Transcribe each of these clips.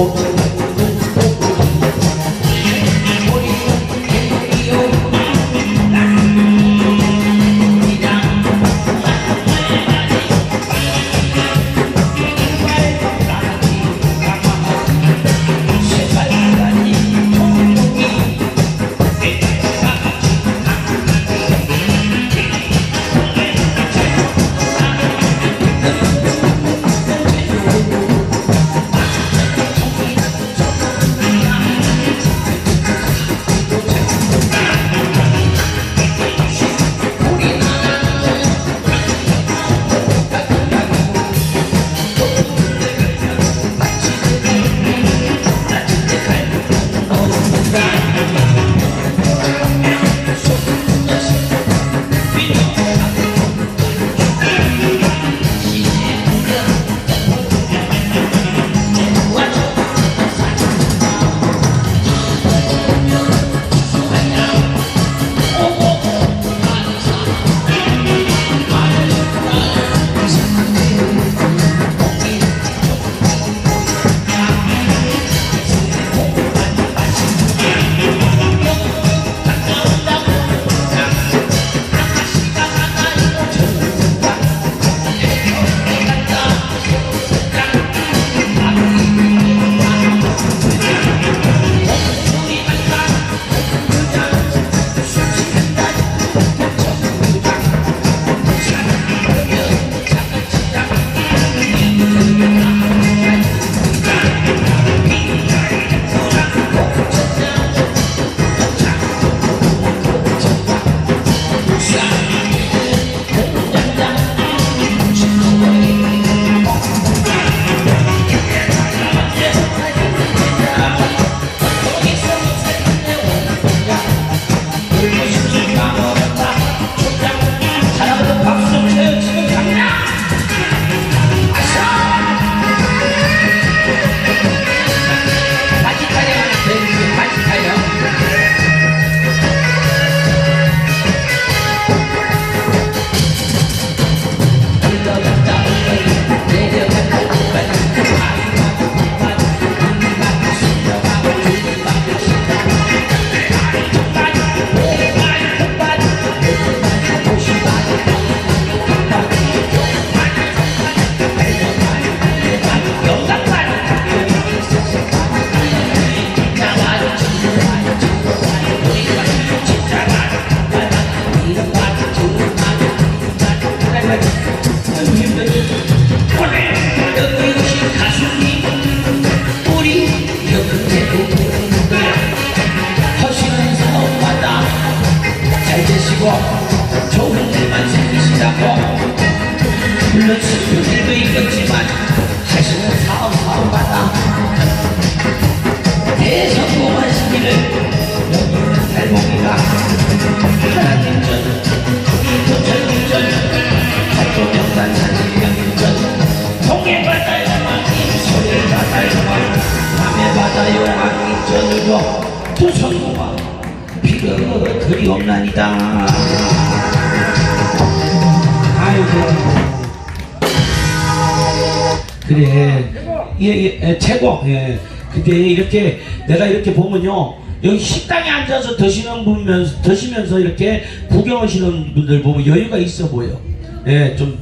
잘 잘 되시고 좋은 일만 생기시라고. 물론 슬픈 일도 있겠지만 하시는 사업 사업마다 대성공하시기를 여기는 달봉이가 하나님 전 도철님 전 팔도명단 사진명인 전 동해 바다 여왕님 소래바다 여왕 남해 바다 여왕님 전으로 두성공화 비가 그리 없나니다 아이고 그래. 예, 예, 예, 최고. 예. 근데 이렇게 내가 이렇게 보면요. 여기 식당에 앉아서 드시는 분면서 드시면서 이렇게 구경하시는 분들 보면 여유가 있어 보여. 예 좀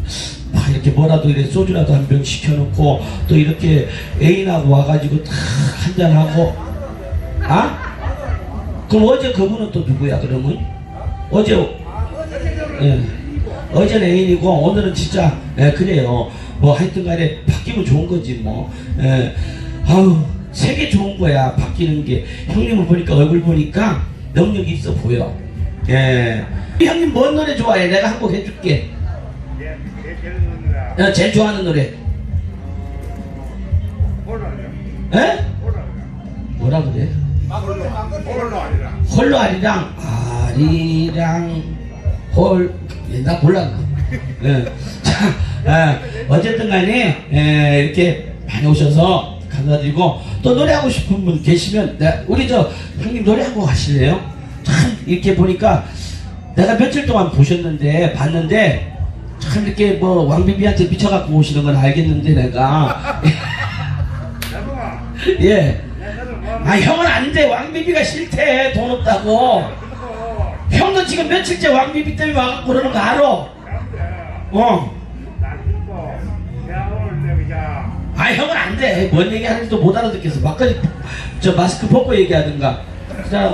막 이렇게 뭐라도 이렇게 소주라도 한 병 시켜놓고 또 이렇게 애인하고 와가지고 탁 한잔하고. 아? 그럼 어제 그분은 또 누구야 그러면? 어제 예. 어제는 애인이고 오늘은 진짜 예, 그래요. 뭐 하여튼 간에 바뀌면 좋은 거지 뭐. 예. 아우 세계 좋은 거야 바뀌는 게. 형님을 보니까 얼굴 보니까 능력이 있어 보여. 예. 형님 뭔 노래 좋아해? 내가 한 곡 해줄게. 어, 제일 좋아하는 노래. 예? 뭐라 그래? 홀로 아리랑 아리랑 홀, 예, 나 몰랐나? 예. 자, 아, 어쨌든 간에 예, 이렇게 많이 오셔서 감사드리고 또 노래하고 싶은 분 계시면 네, 우리 저 형님 노래 한곡 하실래요? 참 이렇게 보니까 내가 며칠 동안 보셨는데 봤는데 참 이렇게 뭐 왕비비한테 미쳐갖고 오시는 건 알겠는데 내가 예. 아 형은 안 돼. 왕비비가 싫대. 돈 없다고. 형도 지금 며칠째 왕비비 때문에 와갖고 그러는 거 알아. 어. 아 형은 안 돼. 뭔 얘기하는지도 못 알아듣겠어. 막까지 저 마스크 벗고 얘기하든가. 자,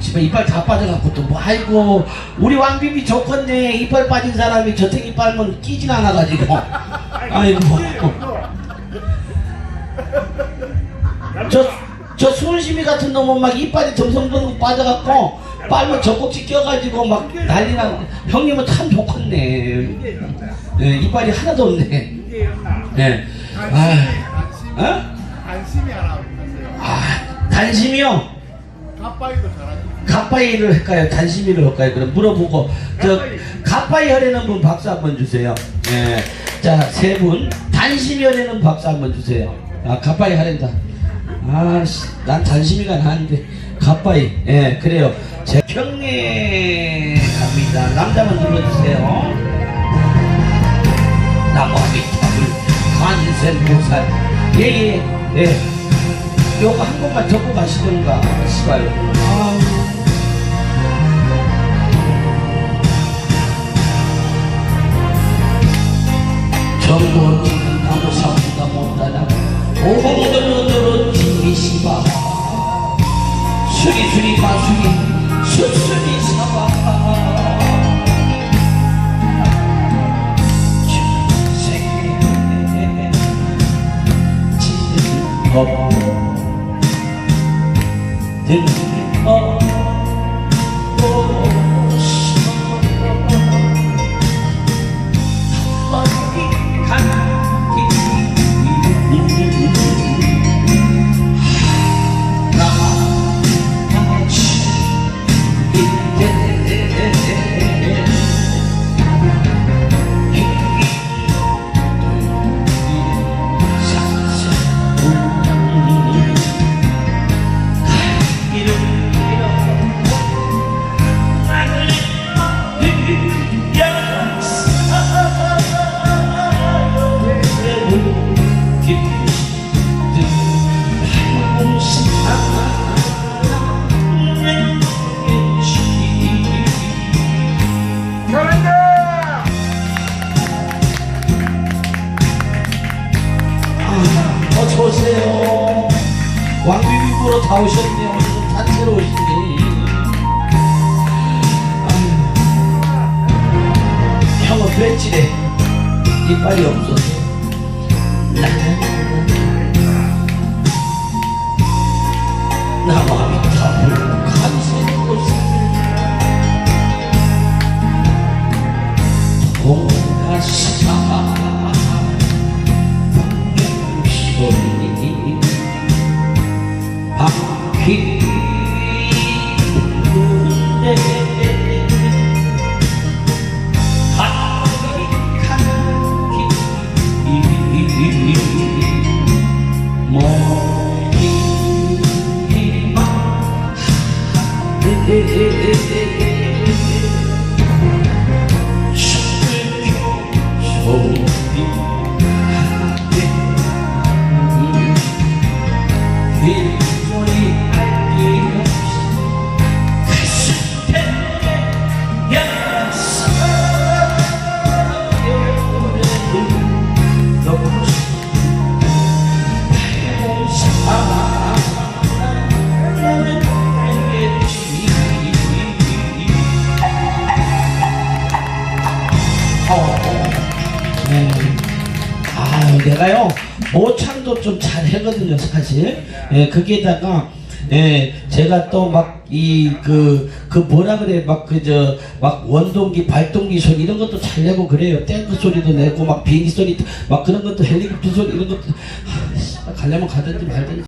집에 이빨 다 빠져갖고 또 뭐 아이고 우리 왕비비 좋겠네. 이빨 빠진 사람이 저택 이빨만 끼진 않아가지고. 아이고. 저, 저 수은심이 같은 놈은 막 이빨이 듬성듬성 빠져갖고 빨면 젖꼭지 껴가지고 막 난리나 형님은 참 좋겠네 예, 이빨이 하나도 없네 예. 아, 어? 안심이 하나. 아 단심이요? 가빠이도 잘하죠. 가빠이를 할까요? 단심이를 할까요? 그럼 물어보고 저 가빠이 하려는 분 박수 한번 주세요 예. 자 세 분 단심이 하려는 박수 한번 주세요 아 가빠이 하랜다 아씨 난 단심이가 나는데. 가빠이. 예 그래요. 제 경례 갑니다. 남자만 눌러주세요. 나무아미타불 관세음보살. 예예 예. 요거 한 번만 적고 가시던가 시발. 아우. 정보 나무 사무가 못하나. 오공들 로 진미시바 수리 수리 마수리 수수리 사바 중생 배지래. 이빨이 없어서. 나 마음이 다 간세고서 동가사 소리 바퀴 부는데 네. 내가요 모창도 좀 잘 하거든요, 사실. 예, 거기에다가 예, 제가 또 막 이 그 그 뭐라 그래 막 그저 막 원동기 발동기 소리 이런 것도 잘 내고 그래요. 탱크 소리도 내고 막 비행기 소리 막 그런 것도 헬리콥터 소리 이런 것도 하, 씨, 가려면 가든지 말든지.